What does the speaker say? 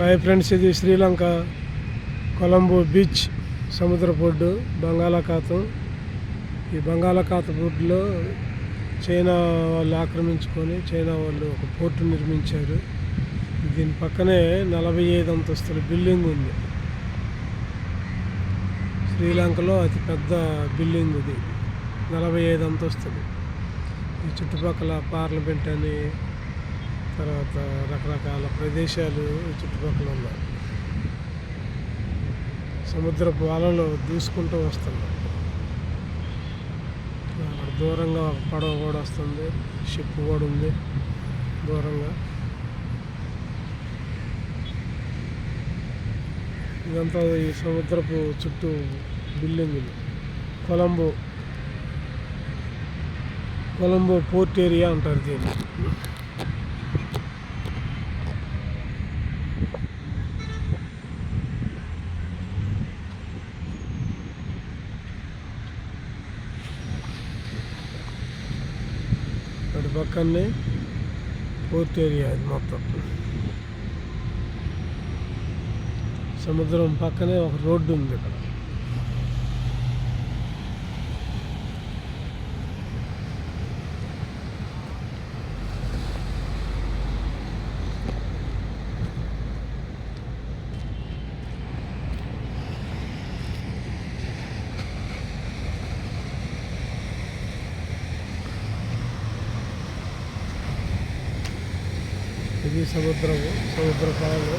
Hi friends ఇది Sri Lanka Colombo beach సముద్ర పొడ్డు బంగాళాఖాతం. ఈ బంగాళాఖాత బోర్డులో చైనా వాళ్ళు ఆక్రమించుకొని చైనా వాళ్ళు ఒక పోర్టు నిర్మించారు. దీని పక్కనే నలభై ఐదు అంతస్తుల బిల్డింగ్ ఉంది. శ్రీలంకలో అతి పెద్ద బిల్డింగ్ ఇది. నలభై ఐదు అంతస్తులు. ఈ చుట్టుపక్కల పార్లమెంట్ అని తర్వాత రకరకాల ప్రదేశాలు చుట్టుపక్కల ఉన్నాయి. సముద్రపు అలలు దూసుకుంటూ వస్తున్నాం అక్కడ దూరంగా ఒక పడవ కూడా వస్తుంది. షిప్ కూడా ఉంది దూరంగా. ఇదంతా ఈ సముద్రపు చుట్టూ బిల్డింగులు. కొలంబో. కొలంబో పోర్ట్ ఏరియా అంటారు దీన్ని. అటు పక్కనే పోర్ట్ ఏరియా ఇది మొత్తం సముద్రం పక్కనే ఒక రోడ్డు ఉంది ఇక్కడ ఇది సముద్రము సముద్ర పొలాలు